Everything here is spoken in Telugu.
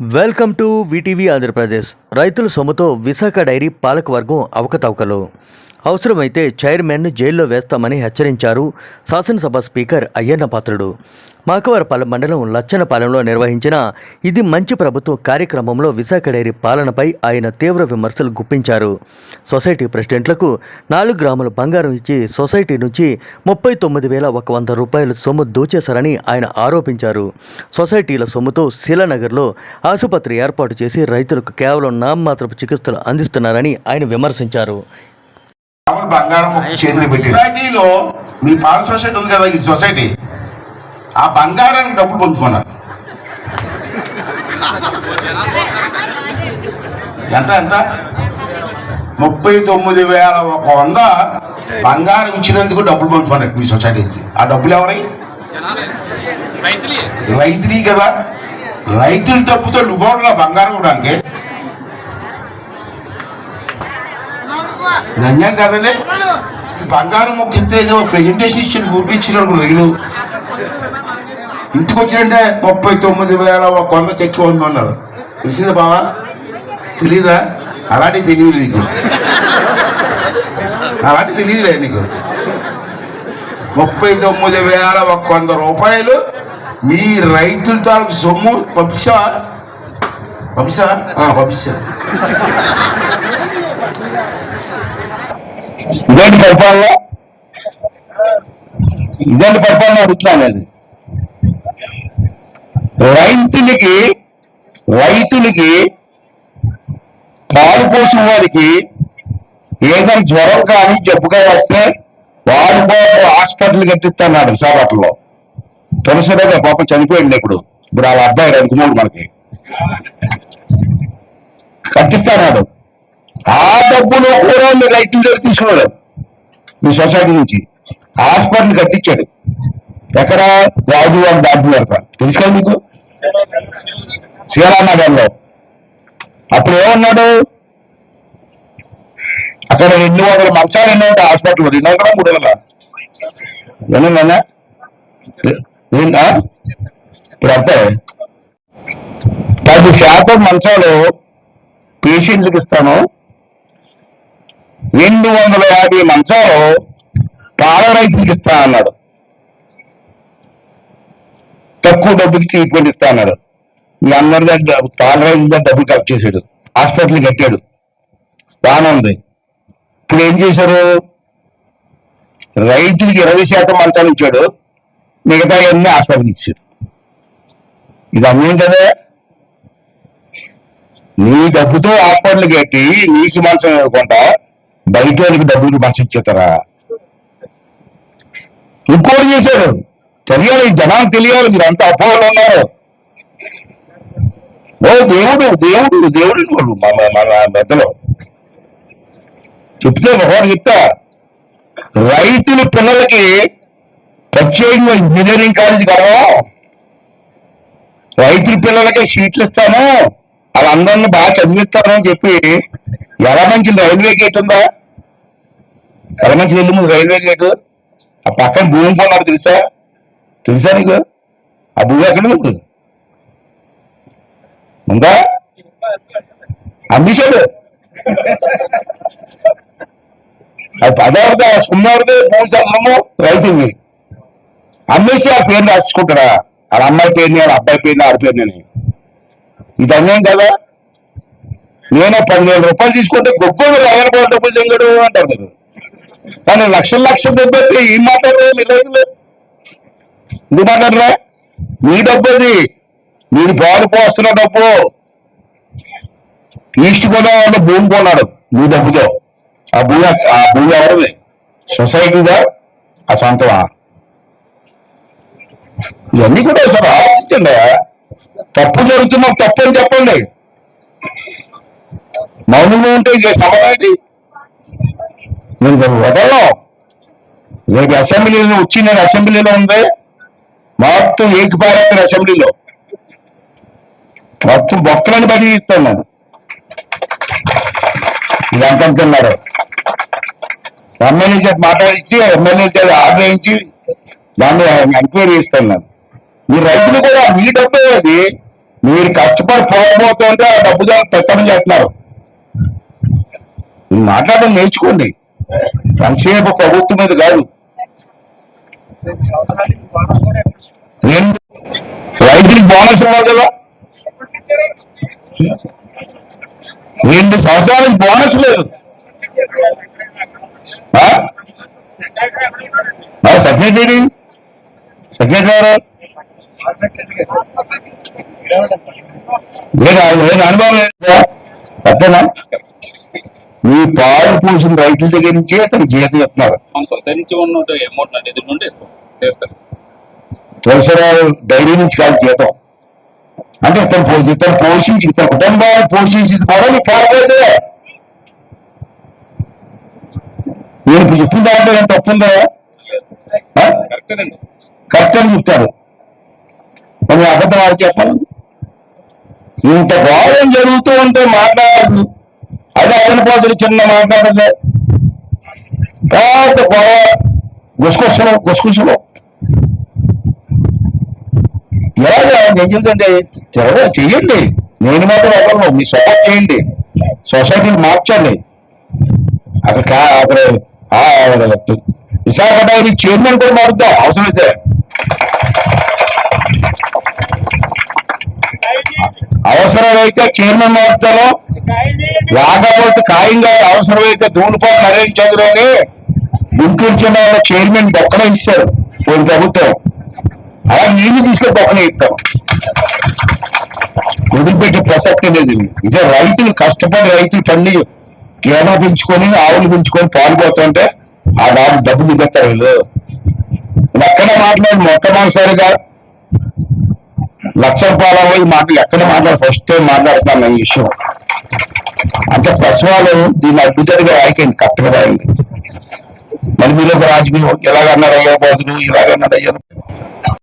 Welcome to VTV Andhra Pradesh. రైతుల సొమ్ముతో విశాఖ డైరీ పాలకవర్గం అవకతవకలు. అవసరమైతే చైర్మన్ను జైల్లో వేస్తామని హెచ్చరించారు శాసనసభ స్పీకర్ అయ్యన్న పాత్రుడు. మాకవరపాలెం మండలం లచ్చనపాలెంలో నిర్వహించిన ఇది మంచి ప్రభుత్వ కార్యక్రమంలో విశాఖ డైరీ పాలనపై ఆయన తీవ్ర విమర్శలు గుప్పించారు. సొసైటీ ప్రెసిడెంట్లకు నాలుగు గ్రాముల బంగారం ఇచ్చి సొసైటీ నుంచి ముప్పై తొమ్మిది వేల ఒక వంద రూపాయల సొమ్ము దోచేశారని ఆయన ఆరోపించారు. సొసైటీల సొమ్ముతో శిలానగర్లో ఆసుపత్రి ఏర్పాటు చేసి రైతులకు కేవలం నామమాత్రపు చికిత్సలు అందిస్తున్నారని ఆయన విమర్శించారు. మామూలు బంగారం ఒక చేతిని పెట్టి సొసైటీలో మీ పాల సొసైటీ ఉంది కదా ఈ సొసైటీ. ఆ బంగారానికి డబ్బులు పొందుకున్నారు ఎంత ఎంత? ముప్పై తొమ్మిది వేల ఒక వంద బంగారం ఇచ్చినందుకు డబ్బులు పొందుకున్నారు మీ సొసైటీ నుంచి. ఆ డబ్బులు ఎవరై? రైతుని కదా. రైతుల డబ్బుతో నువ్వు బంగారం ఇవ్వడానికి? ఇది అన్యాయం బంగారం ఒక ఇంత ఏదో ప్రెజెంటేషన్ ఇచ్చిన ఊరికిచ్చినాడు రైలు ఇంటికి వచ్చినంటే ముప్పై తొమ్మిది వేల ఒక వంద చెక్ అన్నారు తెలిసిందా బావా? తెలీదా? అలాంటి తెలియదు నీకు. అలాంటి తెలియదులే నీకు. ముప్పై తొమ్మిది వేల ఒక వంద రూపాయలు మీ రైతుల తాలూకు సొమ్ము పంపించావా పంపించావా పంపించా ఇదేంటి పరిపాలన? ఇదేంటి పరిపాలన అడుగుతున్నాను అది రైతులకి రైతులకి పాలు పోసిన వారికి ఏదైనా జ్వరం కానీ జబ్బుగా వస్తే వాడు పాపం హాస్పిటల్ కట్టిస్తున్నాడు విశాఖపట్నంలో తులసిరావు పాపం చనిపోయింది ఇప్పుడు. ఇప్పుడు వాళ్ళ అబ్బాయి రవికుమార్ మనకి. కట్టిస్తున్నాడు డబ్బులు కూడా మీ రైతుల దగ్గర తీసుకున్నాడు మీ సొసైటీ నుంచి. హాస్పిటల్ కట్టించాడు. ఎక్కడ? రాజు వారి దాటి పెడతా తెలుసు మీకు? శ్రీరామనగర్లో అప్పుడు ఏమన్నాడు? అక్కడ రెండు వందల మంచాలు ఎన్నో ఉంటాయి హాస్పిటల్ రెండు వందల మూడు వందల? ఏమన్నా ఇప్పుడు అంటే పది శాతం మంచాలు పేషెంట్లకు ఇస్తాను. రెండు వందల యాభై మంచాలు పాల రైతులకు ఇస్తా అన్నాడు. తక్కువ డబ్బుకి ట్రీట్మెంట్ ఇస్తా అన్నాడు. మీ అందరి దగ్గర పాల రైతుల దగ్గర డబ్బులు కలెక్ట్ చేశాడు. హాస్పిటల్ కట్టాడు. బాగానే ఉంది. ఇప్పుడు ఏం చేశారు? రైతులకి ఇరవై శాతం మంచాలు ఇచ్చాడు. మిగతా అన్ని హాస్పిటల్కి ఇచ్చాడు. ఇది అన్యం కదా? నీ డబ్బుతో హాస్పిటల్ కట్టి నీకు మంచం ఇవ్వకుండా బయట వాళ్ళకి డబ్బులు మంచం ఇచ్చేస్తారా ఇంకోటి చేశాడు. తెలియాలి జనాలు తెలియాలి మీరు అంత అపోహలు ఉన్నారు. ఓ దేవుడు దేవుడు దేవుడు వాళ్ళు మన మన మెద్దలో చెప్తే ఒకటి చెప్తా రైతుల పిల్లలకి ప్రత్యేకంగా ఇంజనీరింగ్ కాలేజ్ కడదాం. రైతుల పిల్లలకి సీట్లు ఇస్తాను. వాళ్ళందరినీ బాగా చదివిస్తారని అని చెప్పి ఎలమంచి రైల్వే గేట్ ఉందా? ఎలమంచి వెళ్ళి ముందు రైల్వే గేట్? ఆ పక్కన భూమి కొన్నారు తెలుసా? తెలుసా నీకు? ఆ భూమి ఎక్కడ ఉంది? ఇప్పుడు ఉందా? అమ్మేశాడు అది పదవరదా సున్నవరదే భూమి చంద్రము రైతువి అమ్మేసి ఆ పేరు రాసుకుంటాడా? వాళ్ళ అమ్మాయి పేరుని వాళ్ళ అబ్బాయి పేరుని ఆడ పేరుని ఇది అన్యాయం కదా? నేను పదివేల రూపాయలు తీసుకుంటే గొప్ప ఐదు డబ్బులు చెంగడు అంటారు కదా. కానీ లక్షల లక్షలు డబ్బు ఏం మాట్లాడరు మీ రైతులు ఎందుకు మాట్లాడరా? మీ డబ్బు అది. మీరు పాలు పోస్తున్న డబ్బు. ఈస్ట్ గోదావరిలో భూమి కొన్నాడు మీ డబ్బుతో. ఆ భూమి ఆ భూమి ఎవరిది? సొసైటీదా? ఆ సొంతమా? ఇవన్నీ కూడా సార్ ఆలోచించండి. తప్పు జరుగుతున్నా తప్పు అని చెప్పండి. మౌనంగా ఉంటే ఇక సమాధానం నేను వదలం రేపు అసెంబ్లీలో వచ్చి నేను అసెంబ్లీలో ఉంది. మొత్తం ఏకపారేస్తారు అసెంబ్లీలో. మొత్తం బొక్కలని బది ఇస్తాను నేను ఇది అంటున్నారు ఎమ్మెల్యే చేత మాట్లాడించి ఎమ్మెల్యే చేత ఆగ్రహించి దాన్ని ఎంక్వైరీ ఇస్తాను నేను. మీ రైతులు కూడా మీ డబ్బే అది. మీరు కష్టపడి పోకపోతుంటే ఆ డబ్బు దాన్ని పెత్తనం చేస్తున్నారు మాట్లాడడం నేర్చుకోండి. సంక్షేమ ప్రభుత్వం మీద కాదు. నేను రైతులకు బోనస్ ఇవ్వాలి కదా? రెండు సంవత్సరాలకు బోనస్ లేదు? సెక్రటరీ? సెక్రటరీ నేను అనుభవం అర్థనా మీ పాలు పూసిన రైతుల దగ్గర నుంచే అతను జీతం ఇస్తున్నారు. చేస్తారు తులసిరావు డైరీ నుంచి కాదు జీతం. అంటే ఇతను ఇతను పోషించి ఇతని కుటుంబాన్ని పోషించింది కూడా మీ కాకపోతే నేను ఇప్పుడు చెప్పిన దాంట్లో ఏం తప్పుందా కరెక్ట్ అని చెప్తారు. మరి అబద్ధం వాడు చెప్పాలి ఇంత గౌరవం జరుగుతూ ఉంటే మాట్లాడదు అదే ఆయన పోతులు చిన్న మాట్లాడలే పెద్ద గొడవ గుసగుసలు గుసగుసలు. ఎలాగా నేను చెబుతుంటే తెరవ చెయ్యండి. నేను మాత్రం ఎవరు మీ సపోర్ట్ చేయండి. సొసైటీని మార్చండి. అక్కడ అక్కడ ఆ, విశాఖ డైరీ చైర్మన్ కూడా మారుద్దాం. అవసరమైతే అవసరమైతే చైర్మన్ మారుతాను లేకపోతే ఖాయంగా అవసరమైతే ధూళిపాటు నరేంద్ర చంద్ర అని గుంటూరు జిల్లాలో చైర్మన్ బొక్కనే ఇస్తారు పోయిన ప్రభుత్వం. అలా నేను తీసుకొని బొక్కనే ఇస్తాను వదిలిపెట్టే ప్రసక్తి లేదు ఇదే. రైతులు కష్టపడి రైతులు పండి కేనా పెంచుకొని ఆవులు పెంచుకొని పాల్పోతుంటే ఆ డబ్బు డబ్బు దిగుతారు వీళ్ళు ఎక్కడ మాట్లాడి మొట్టమొదటిసారిగా లక్ష రూపాయల ఈ మాట ఎక్కడ మాట్లాడి ఫస్ట్ టైం మాట్లాడుతున్నాను ఈ విషయం. అంటే ప్రసవాలు దీన్ని అద్భుతంగా రాయకండి కరెక్ట్గా రాయండి. మరి మీరు ఒక రాజకీయం ఎలాగన్నారు అయ్యా బాధులు ఇలాగన్నారు అయ్యా